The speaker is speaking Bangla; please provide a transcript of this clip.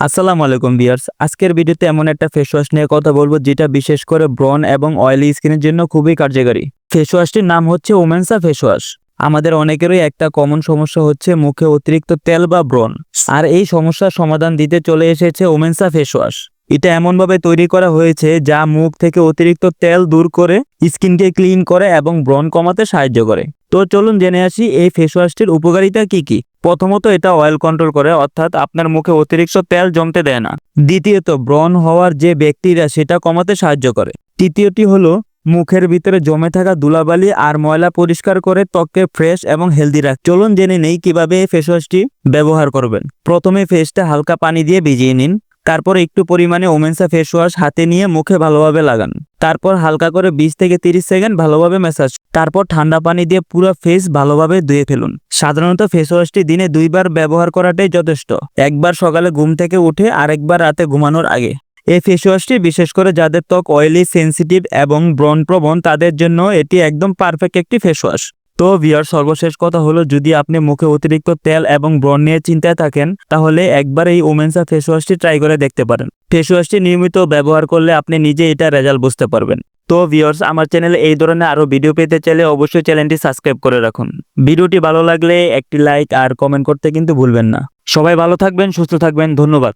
আসসালামু আলাইকুম ভিউয়ার্স। আজকের ভিডিওতে এমন একটা ফেস ওয়াশ নিয়ে কথা বলব, যেটা বিশেষ করে ব্রন এবং অয়েলি স্কিনের জন্য খুবই কার্যকারী। ফেস ওয়াশটির নাম হচ্ছে ওমেন্সা ফেস ওয়াশ আমাদের অনেকেরই একটা কমন সমস্যা হচ্ছে মুখে অতিরিক্ত তেল বা ব্রন আর এই সমস্যার সমাধান দিতে চলে এসেছে ওমেন্সা ফেস ওয়াশ এটা এমনভাবে তৈরি করা হয়েছে, যা মুখ থেকে অতিরিক্ত তেল দূর করে স্কিনকে ক্লিন করে এবং ব্রন কমাতে সাহায্য করে। তো চলুন জেনে আসি, এই ফেস ওয়াশটির উপকারিতা কি কি? প্রথমত এটা অয়েল কন্ট্রোল করে, অর্থাৎ আপনার মুখে অতিরিক্ত তেল জমতে দেয় না। দ্বিতীয়ত ব্রন হওয়ার যে ব্যক্তিরা, সেটা কমাতে সাহায্য করে। তৃতীয়টি হলো, মুখের ভিতরে জমে থাকা ধুলাবালি আর ময়লা পরিষ্কার করে ত্বককে ফ্রেশ এবং হেলদি রাখ চলুন জেনে নেই কীভাবে এই ফেস ওয়াশটি ব্যবহার করবেন। প্রথমে ফেসটা হালকা পানি দিয়ে ভিজিয়ে নিন। তারপর একটু পরিমাণে ওমেন্সা ফেস ওয়াশ হাতে নিয়ে মুখে ভালোভাবে লাগান। তারপর হালকা করে বিশ থেকে তিরিশ সেকেন্ড ভালোভাবে ম্যাসাজ তারপর ঠান্ডা পানি দিয়ে পুরো ফেস ভালোভাবে ধুয়ে ফেলুন। সাধারণত ফেস ওয়াশটি দিনে দুইবার ব্যবহার করাটাই যথেষ্ট। একবার সকালে ঘুম থেকে উঠে আরেকবার রাতে ঘুমানোর আগে। এই ফেস ওয়াশটি বিশেষ করে যাদের ত্বক অয়েলি সেনসিটিভ এবং ব্রণ প্রবণ তাদের জন্য এটি একদম পারফেক্ট একটি ফেস ওয়াশ তো ভিয়ার সর্বশেষ কথা হলো, যদি আপনি মুখে অতিরিক্ত তেল এবং ব্রণ নিয়ে চিন্তায় থাকেন, তাহলে একবার এই ওমেন্সা ফেস ওয়াশটি ট্রাই করে দেখতে পারেন। ফেস ওয়াশটি নিয়মিত ব্যবহার করলে আপনি নিজে এটা রেজাল্ট বুঝতে পারবেন। তো ভিউয়ার্স আমার চ্যানেলে এই ধরনের আরও ভিডিও পেতে চাইলে অবশ্যই চ্যানেলটি সাবস্ক্রাইব করে রাখুন। ভিডিওটি ভালো লাগলে একটি লাইক আর কমেন্ট করতে কিন্তু ভুলবেন না। সবাই ভালো থাকবেন, সুস্থ থাকবেন, ধন্যবাদ।